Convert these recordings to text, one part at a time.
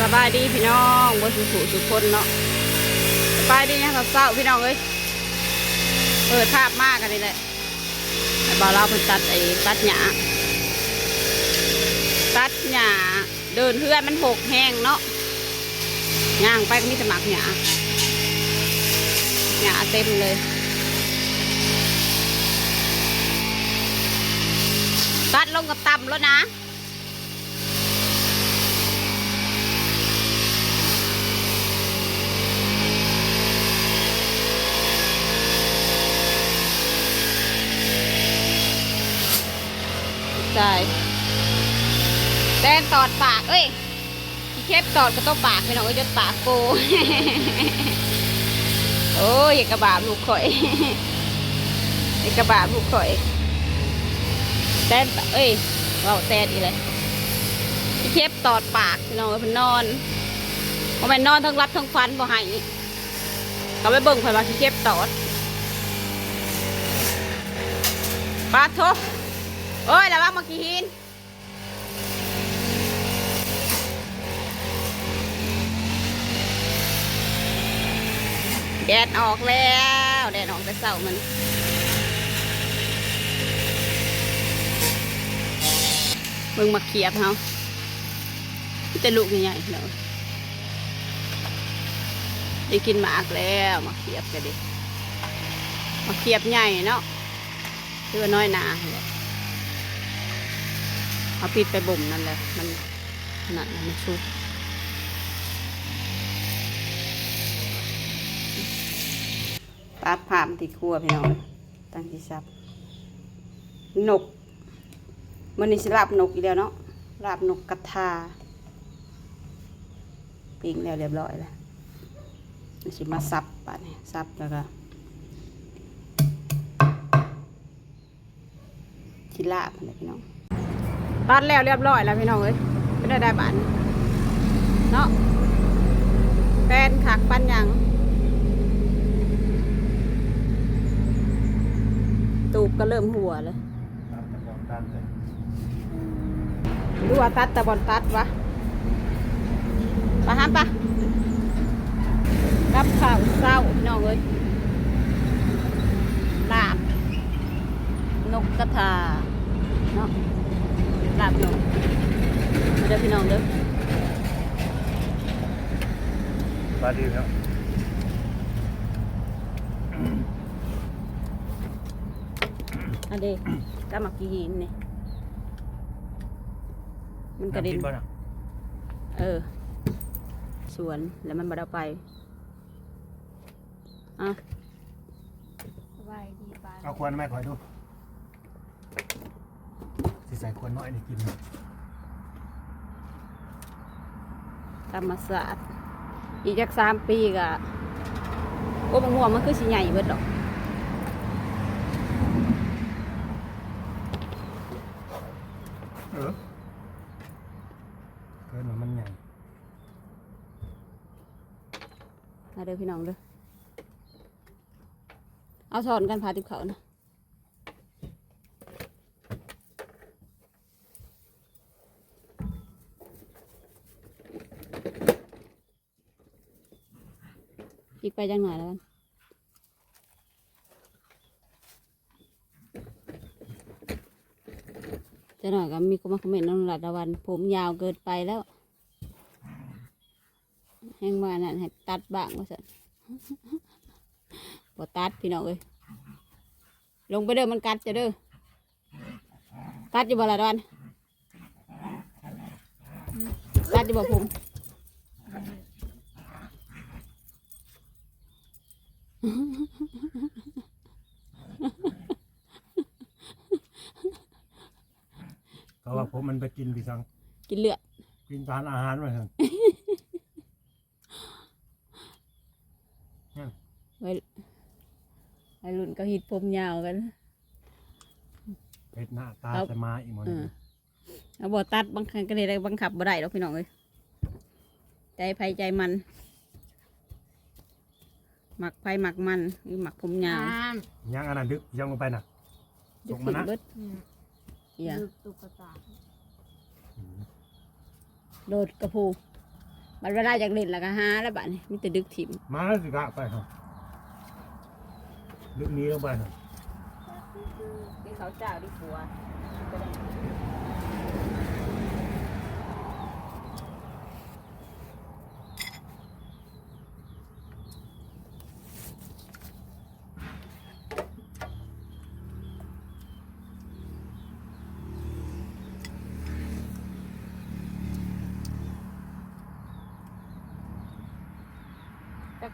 สบายดีพี่น้องบสุสุสุคนเนาะสบายดีนะเศร้าพี่น้องเอ้ยเปิดภาพมากกันนี่แหละบ่าวเราเพิ่นตัดไอ้ตัดหญ้าตัดหญ้าเดินเพื่อนมันหกแห้งเนาะย่างไปก็มีแต่หมักหญ้าหญ้าเต็มเลย ตัดลงกับต่ำแล้วนะ ใช่แตนตอดปาก เอ้ยพี่เคฟตอดก็ต้องปากพี่น้องก็จะปากโกโอ้ยกระบาดลูกข่อยอกระบาดลูกข่อยแตนเอ้ยเราแตนอีเลยพี่เคฟตอดปากพี่น้องก็เป็นนอนพอมันนอนทั้งรับทั้งฟันบ่ใหายก็ไปเบิ่งไผว่าพี่เคฟตอดปาโท โอ้ยระวังมากี่หินแดดออกแล้วแดดออกแต่เสามันมึงมาเขียบเขาแต่ลูกใหญ่ๆเนาะได้กินหมากแล้วมาเขียบกันดิมาเขียบใหญ่เนาะคือว่าน้อยหนาแหละ เอาปิดไปบ่มนั่นแหละ มันนั่นน่ะมันชุบตัดผ่ามที่ครัวพี่น้องตั้งที่ซับนกมันนี่สิลาบนกอีกแล้วเนาะลาบนกกระทาปิ้งแล้วเรียบร้อยแล้วมันสิมาซับปะเนี่ยซับแล้วก็สิลาบอะพี่น้อง ตัดแล้วเรียบร้อยแล้วพี่น้องเอ้ยไม่ได้ได้บานเนาะแฟนขักปันยังตูบก็เริ่มหัวเลยดูว่าตัดแต่บอลตัดวะปะฮัมปะรับข่าวเศร้าพี่น้องเอ้ยลาบ นกกระทาเนาะ ลาบนกมาเด้อพี่น้องเด้อบาดีครับอันเด้ก็มักกีหินนี่มันกระเด็นกินบ่น่ะเออ สวนแล้วมันบ่ได้เอาไปอะสบายดีปานเอาควรไหมขอดู สิใส่ควรน้อยนี่กินธรรมศาสตร์อีกจักสามปีก็โอ้บางหัวมันคือสิใหญ่เบิดดอกเออเกินมามันใหญ่มาเด้อพี่น้องเด้อเอาสอนกันพาติบเขานะ อีกไปจังหน่อยแล้วกันจะหน่อยก็มีคนมาคอมเมนต์น้องรัตวัน ผมยาวเกินไปแล้ว แห้งมานั่นให้ตัดบ้างว่าสันบ่ตัดพี่น้องเอ้ยลงไปเด้อมันกัดจะเด้อกัดอยู่บ่ละดอนกัดอยู่บ่ผม เขาว่าผมมันไปกินพี่สังกินเลือด กินทานอาหารมาเถอะไว้ไว้รุ่นก็ฮิตผมยาวกันเพชรหน้าตาครับจะมาอีกหมดเออเอาบ่ตัดบางครั้งก็เลยได้บังคับบ่ได้หรอกพี่น้องเอ้ยใจไผใจมัน หมักไผหมักมันหรือหมักผมยาวน้ยังอันนั้นดึกยังลงไปน่ะจะส่งขึ้มานนะ เบิดำอืมอย่าดูตุ๊กตาโดดกระพูบัดเวลาอยากเล่นแล้วก็หาแล้วบัดนี้มีแต่ดึกถิ่มมาแล้วสิกะไปครับลึกนี้ลงไปครับที่เขาเจ้าที่ผัว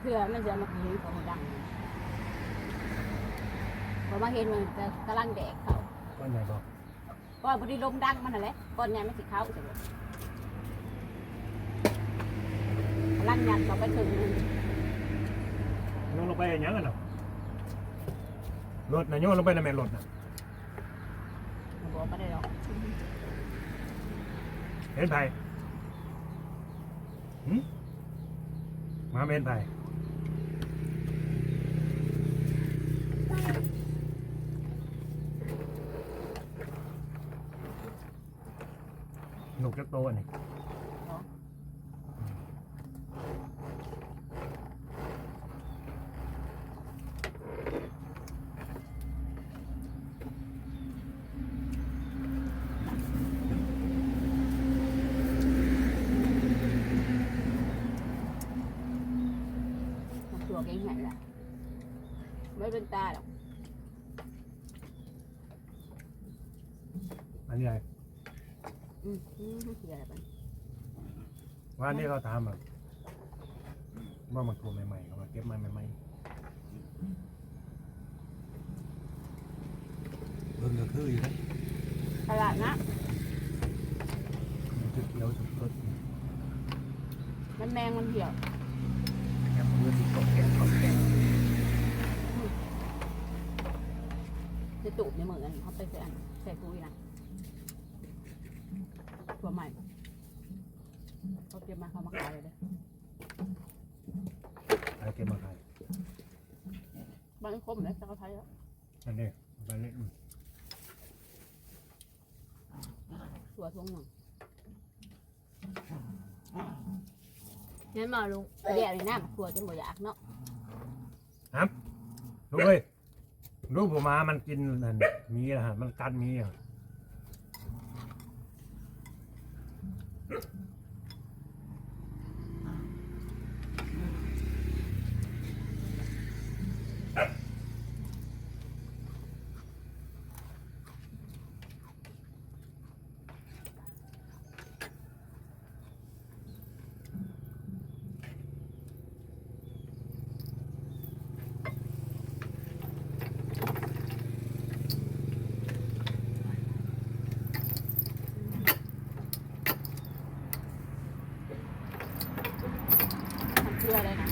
ก็คือมันจะมากินของดังพอมาเห็นมันจะกำลังแดกเขาก้อนใหญ่บอกก้อนพอดีลมดังมันน่ะแหละก้อนใหญ่มันสิเขาใช่ไหมกำลังยันเขาไปถึงนึงโยนลงไปอย่างนั้นเหรอรถนะโยนลงไปในแม่รถนะมันบอกไม่ได้หรอกเห็นไผ่หึมาเห็นไผ่ หนุกจะโตอันนี้ มันตัวแกงใหญ่ละไม่ เป็นตาหรอกอันนี้อะไรอืมอืมเสียอะไรบ้างว่านี่เขาถามแบบว่ามันตัวใหม่ๆเขามาเก็บมาใหม่ๆเบิ่งก็คืออยู่นะตลาดนะมันจะเขียวสุดมันแมงมันเหี่ยวๆแกมเพื่อที่ตกแกงตกแกง จะตูบในมืออันเขาไปใส่อันใส่ปุ๋ยนะตัวใหม่เขาเก็บมาเขามาขายเลยเด้ออะไรเก็บมาขายบางคมเลยจะเขาใช้แล้วอันนี้ไปเล่นตัวทวงหนึ่งงั้นมาลุงเดี๋ยวนี้นะตัวจนบ่อยากเนาะครับลูกเอ้ย ลูกผมมามันกินนั่นมีอะฮะมันกัดมีอะทำเพื่อเลยนะ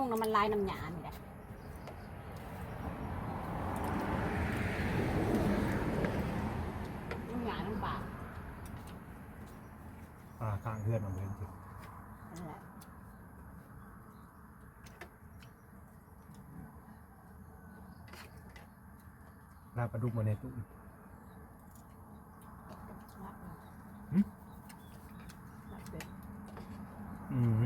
ยุ่งแล้วมันลายน้ำหยานี่แหละน้ำหยาน้ำปลาปลาข้างเพื่อนเอาไปกินนั่นแหละลาบปลาดุกมาในตู้ รักเลย หึ รักเลย อืม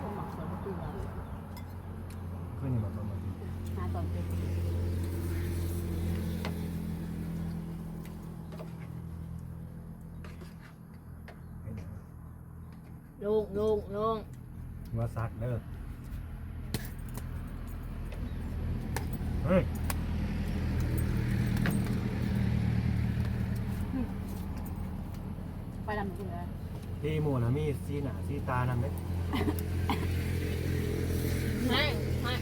คนหมักสวยก็คือเรา ขึ้นอยู่กับประมาณ หาตอนเป็น เป็นอย่างนั้น ลุงลุงลุงว่าซักเด้อเฮ้ยไปลำจริงเลยที่หมูนะมีสีหนาสีตานำเด้ไม่ไม่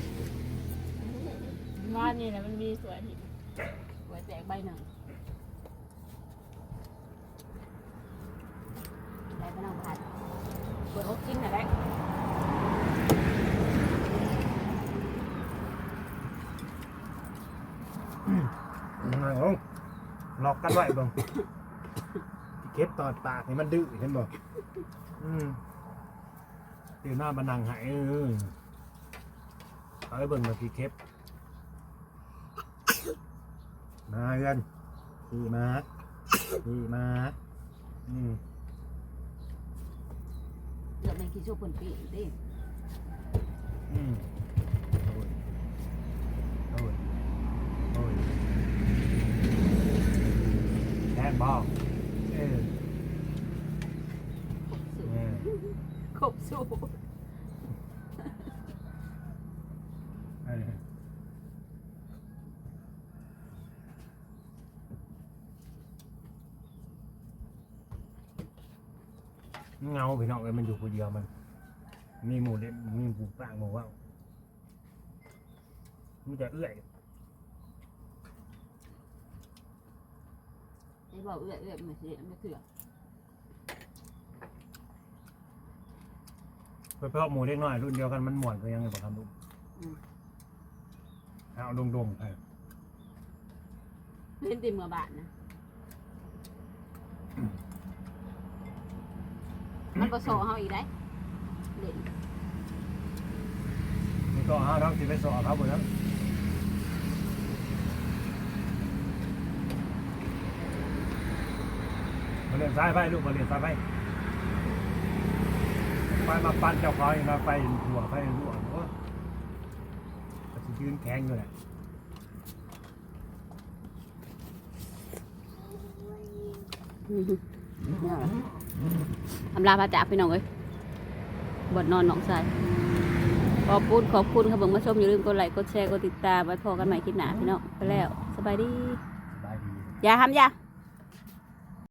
ว่านี่แหละมันมีสวยที่ไว้แจกใบหนึ่งได้ไปนั่งผัดเปิดอ กินหน่อยได้นั่งลงหลอกกันไว้เบ่งเก็บตอดปากให้มันดื้อเห็นบอกอืมตื่นมาบันนังหายเออเอาไปเบิ่งมาพี่เก็บมาเกันขี่มาขี่มาอืม เดี๋ยวมันกินโชว์คนปีดิอืมโอ้ยโอ้ยโอ้ยแทนบอกเออเออ ครบสูตร เออ เงาพี่น้องเอ้ยมันอยู่คนเดียวมัน มีหมูเด็ดมีหมูปลางหมูว่าวมันจะเอื้อยไอ้บอกเอื้อยเอื้อยมันเสียไม่เถื่อเพราะหมูเล็กน้อยรุ่นเดียวกันมันหมวนก็ยังไงบอกคำลูกเอาดงดงๆไปเล่นตีเมื่อบาทนะ มันก็โซ่เฮาอีกได้เล่นนี่ก็ห้าทั้งสิบไปสอบครับผมนะมาเรียนซ้ายไปลูกมาเรียนซ้ายไปไปมาปั้นเจ้าของอีกมาไปหัวไปหัวโอ้ยก็สิยืนแข็งอยู่แหละ ทำลาพระจากพี่น้องเอ้ยบดนอนหนองทรายขอบคุณขอบคุณครับผมมาชมอย่าลืมกดไลค์กดแชร์กดติดตามไว้พอกันใหม่คลิปหน้าพี่น้องไปแล้ว สบายดี สบายดีอย่าทำอย่า